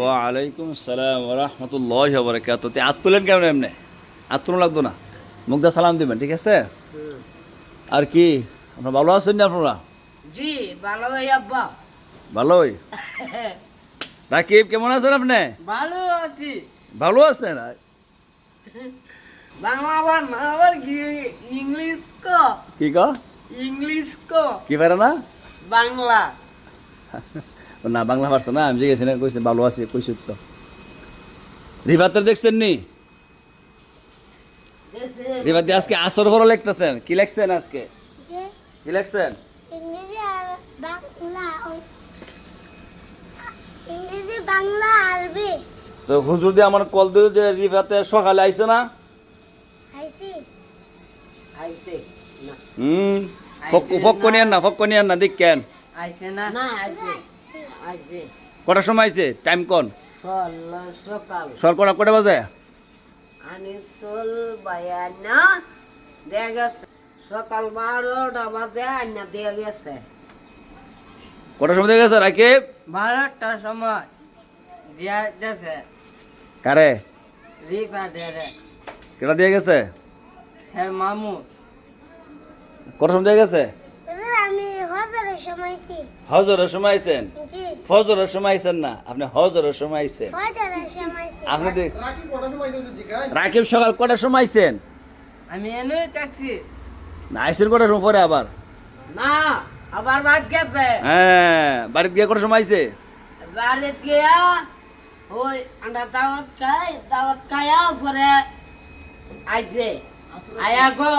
ওয়ালাইকুম আসসালাম রহমতুল্লাহ বরকাত তে হাত তুলেন কেমন এমনি? হাত তুলো লাগতো না। মুগ্ধা সালাম দিবেন ঠিক আছে? আর কি আপনারা ভালো আছেন না আপনারা? জি ভালো আব্বা। ভালোই? রাকিব কেমন আছেন আপনি? ভালো আছি। ভালো আছেন? বাংলা আবার না আবার ইংলিশ কো? কি ক? ইংলিশ কো? কি পারে না? বাংলা। না বাংলা পারছে না আমি জিজ্ঞেস না কইছে ভালো আছি কইছি তো রিভাতের দেখছেন নি? রিভাত আজকে আসর ভরো লিখতেছেন। কি লিখছেন আজকে? কি লিখছেন? বাংলা ও- ইংরেজি বাংলা আরবি। তো হুজুর দিয়ে আমার কল দিল যে রিভাতে সকালে আইছে না? আইসি আইছে না। হুম ফক্ক নিয়েন না ফক্ক নিয়েন না দেখ কেন আইছে না? না আইছে। কটার সময় আইছে? টাইম কোন? সকাল। সর কটা বাজে? আনি বায়ানা দেয়া গেছে। সকাল বারোটা বাজে আইনা দিয়ে গেছে। কটার সময় দেখে গেছে রাকিব? বারোটার সময় দিয়া গেছে। কারে? রিপা দেরে কেটা দিয়ে গেছে? হে মামু কটার সময় দিয়ে গেছে? হজরের সময় আইছি হজরের আইছেন ফজরের সময় আইছেন না আপনি হজরের সময় আইছেন আপনি রাকিব সকাল কটার সময় আইছেন আমি এনে ট্যাক্সি না কটার সময় পরে আবার? না আবার বাদ গেছে। হ্যাঁ বাড়িতে গিয়ে কটার সময় আইছে? বাড়িতে গিয়া ওই আন্ডা দাওয়াত খাই দাওয়াত খাইয়া পরে আইছে। আয়া গো।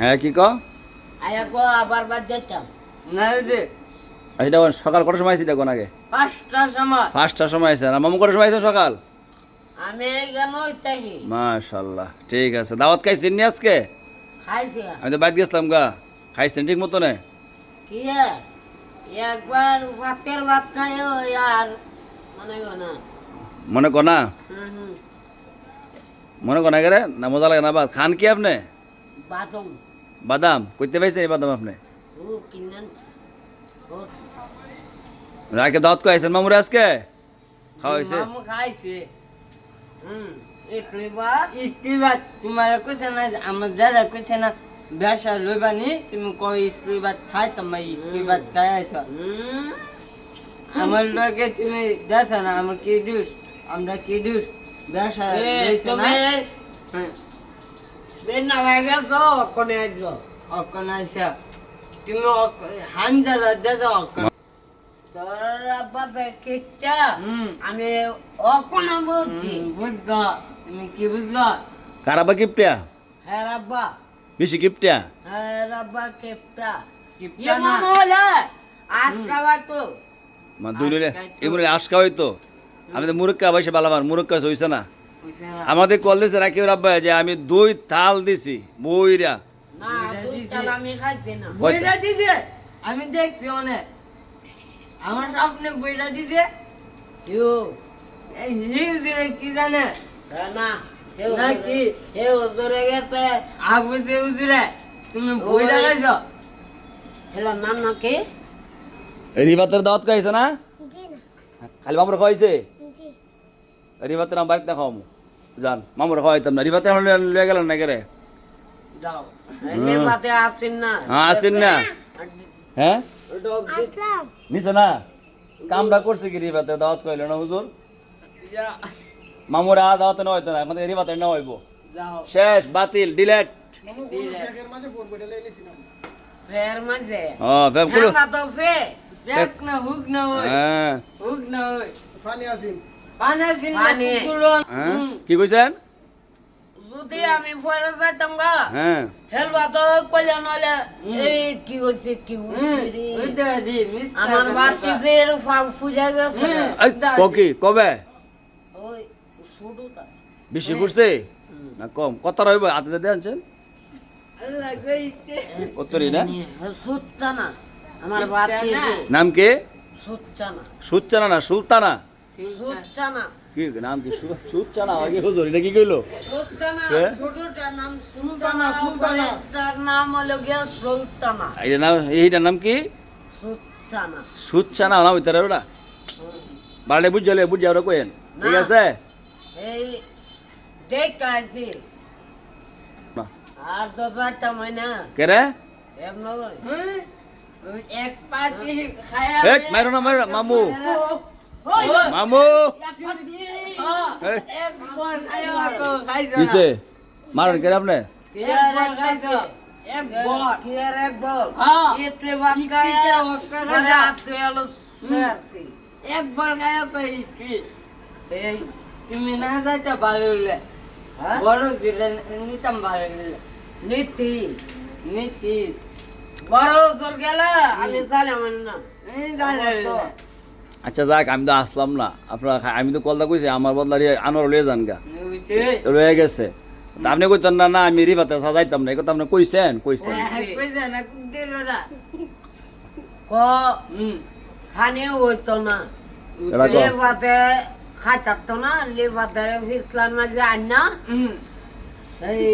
হ্যাঁ কি ক আয়া আবার বাদ যেতাম না যে আচ্ছা সকাল কটার সময় আইছি দেখুন আগে? পাঁচটার সময়। পাঁচটার সময় আইছেন আর মামু কটার সময় আইছেন সকাল? আমি কেন ঠিক আছে। দাওয়াত খাইছেন নি আজকে? খাইছি। আমি তো গেছিলাম গা। খাইছেন ঠিক মতো না কি এ? একবার ভাতের ভাত খাই আর মানে গো মনে কর না? মনে গেলে মজা লাগে না বাদ খান কি আপনি? বাদাম করতে পাইছেন এই বাদাম আপনি? ও কিনেন ও রাকে দাওয়াত খাইছেন মামুরে আজকে? খাওয়া হয়েছে মামু খাইছে। হুম ইটলি ভাত ইস্তি বাত তোমার কইছে না আমার যারা কইছে না ব্যবসা লইবানি তুমি কই বাত খাই তোমার বাত খাই আইছ। আমার লগে তুমি দেছ না আমার কি দুষ? আমরা কি দুষ? ব্যবসা লইছে না? হ্যাঁ বেনা লাগাছো কোনে আইছো। অকন আইসা। তুমি হানজারা দেছ অকন। তোর বাবা কেটা আমি অকোন বলছি। বুঝল। তুমি কি বুঝল? কারাবা কিপটিয়া হ্যাঁ বেশি হ্যাঁ কেপটা। কিপটা ইয়ে না। আজকা তো মা দুই আজকা হইতো আমি তো মুরক্কা বালাবার মুরক্কা হইছে না? আমাদের কল দিছে রাকিব রাব্বা যে আমি দুই থাল দিছি বইরা আমি খাইছি না। বইটা দিছে? আমি দেখছি অনেক। আমার স্বপ্নে বইটা দিছে। ইউ এই নিউজিল্যান্ড কি জানে? হ্যাঁ না না কি? হে ওজরে গেছে। আবুসে উজুরে তুমি বইটা ওই। গাইছো নাম না কি? রিবাতের দাওয়াত খাইছে না? খালি মামুর খাওয়াইছে? জি রিবাতের আমার বাড়িতে খাওয়ামু জান মামুর খাওয়াইতাম না। আমার লয়ে গেলেন না কেরে যাও। এনে বাতে আসিন না। হ্যাঁ আসেন না। হ্যাঁ? আসলাম। নিছে না? কামটা করছে কি রিবাতের দাওয়াত কইল না হুজুর? মামুর আ দাওয়াত না হইতো না আমাদের রিবাতের না হইব। শেষ বাতিল ডিলেট। ফের মাঝে? ও ফেব কুলো হ্যাঁ না তো ফে দেখ না হুক না ওই হ্যাঁ। হুক না ওই পানি আসিন হ্যাঁ? কি কইছেন? যদি আমি ফেরে যাইতাম গা হ্যাঁ। হেলবা তো কইলে নলে এই কি হইছে কি হইছে আমার বাতি যে ফাম ফুজা গেছে। ককি কবে? ওই শুডুটা বেশি করছে? না কম। কত রইব? হাতে দিয়ে আনছেন? কতরি না? সুচ্চা আমার বাতি নাম কি? সুচ্চা না সুচ্চানা না সুলতানা? কি নাম কি? সু- সুচ্চানা আগে হুজুর এটা কি কইলো? ছোটটার নাম সুলতানা সুলতানা। তার নাম হলো গিয়া সুলতানা। এইটার নাম এইটার নাম কি? সুচ্চা চানা সুচ্ছা না? না ওটা বাড়লে বুঝ জলে বুঝ কোয়েন ঠিক আছে? এই দেখ কাছি আর তো রাখতাম কে রে? এমন হুম? ওই এক পাটি খায়া এক মারো না মারো মামু মামু! না। কিসে? মারন কে আপনি তুমি না যাইতে ভালো হ্যাঁ? বড় দিলে নিতাম ভালো নীতি। নীতি। বড় জোর গেলে? আমি না জানে তো। আচ্ছা যাক আমি তো আসলাম না। আপনারা আমি তো কলটা কইছি আমার বদলা আনোর লয়ে যান গা। রয়ে গেছে। আপনি কইতেন না না আমি রিভাতে সাজাইতাম না। এই কথা আপনি কইছেন কইছেন। ওরা? ক খানেও হইতো না। লেবাতে খাইতাতো না লেবাতে ফিসলার মাঝে আন্না হুম। এই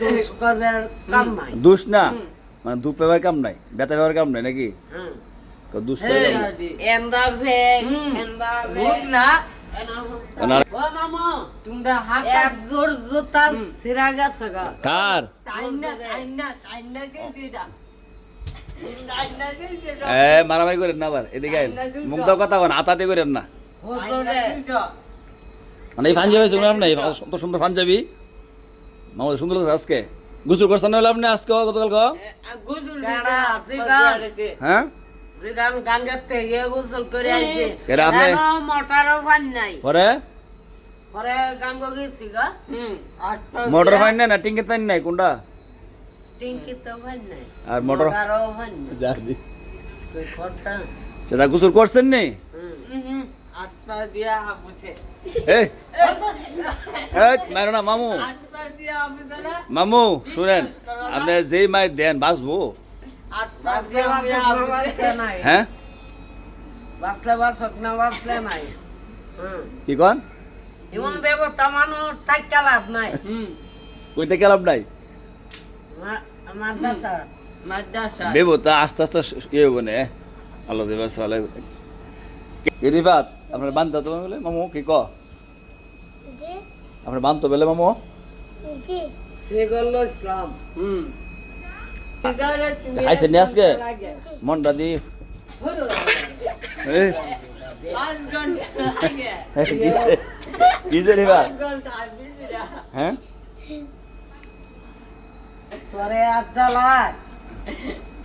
দুষ করবার কাম নাই। দুষ না? মানে দু পেবার কাম নাই? বেতা পেবার কাম নাই নাকি? না। চিনছিটা এ মারামারি করেন না আবার এদিকে দাও কথা কন আতাতে করেন না। মানে এই পাঞ্জাবি শুনলাম আপনি কত সুন্দর পাঞ্জাবি। মামা সুন্দর লাগছে আজকে। গুসল করছেন না হলে আপনি আজকে গতকাল ক গান। হ্যাঁ জিগান গাঙ্গের থেকে গোসল করে আইছে। কেডা মোটরও পানি নাই। পরে? পরে গাঙ্গ গেছি গা। হুম। মোটর ফাইন নাই না? টিঙ্কের ফাইন নাই? কোনটা? টিঙ্কি তো নাই। আর মোটর? মোটরও নাই। কই সেটা গুসল করছেন নি? হুম। হুম দিয়া হাপুছে। এই। এই মারো না মামু। মামু শুনেন। আপনি যেই মাই দেন বাঁচবো। হ্যাঁ? বাঁচলে বাঁচক না বাঁচলে নাই। হুম। কি কন? এমন ব্যবস্থা মানুষ টাকা লাভ নাই। হুম। কইতে গেলাম নাই? মা- আমার দাদা মাদ্রাসা। দেবো তা আস্তে আস্তে ইয়ে হব না। আল্লাহ দেবে সালে রিফাত আপনার বান্ধব তো বলে মামু কি ক? জি। আপনার বান্ধব বেলে মামু? জি। সেগুলো ইসলাম। হুম। খাইছেন নি আজকে? মনটা দি। এই, পাঁচ কিসে-। হ্যাঁ তোরে আদালত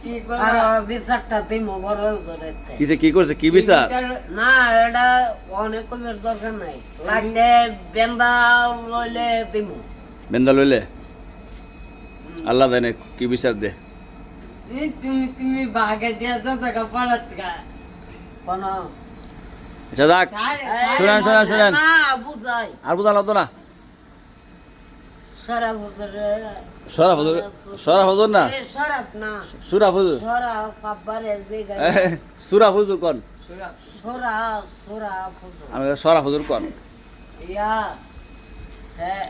কি আর বিচারটা তুই বড় করে কিসে কি করছে? কি বিচার? বিচার- না এটা অনেক কমের দরকার নাই। লাগলে বেন্দা লইলে দিমু। বেন্দা লইলে? আল্লাহ দেনে কি বিচার দে। পড়াত গা। আচ্ছা যাক সাড়ে শুনেন, শুনেন, শুনেন। না বুঝাই। আর বোঝা লাগতো না। সারা বুঝরে সরা ফজর সরা ফজর না? সরাব না। সুরা ফজর সরা ফাব্বারে যে সুরা ফজর কন? সুরা। সরা সরা ফুজুর আমি সরা কন? ইয়া হ্যাঁ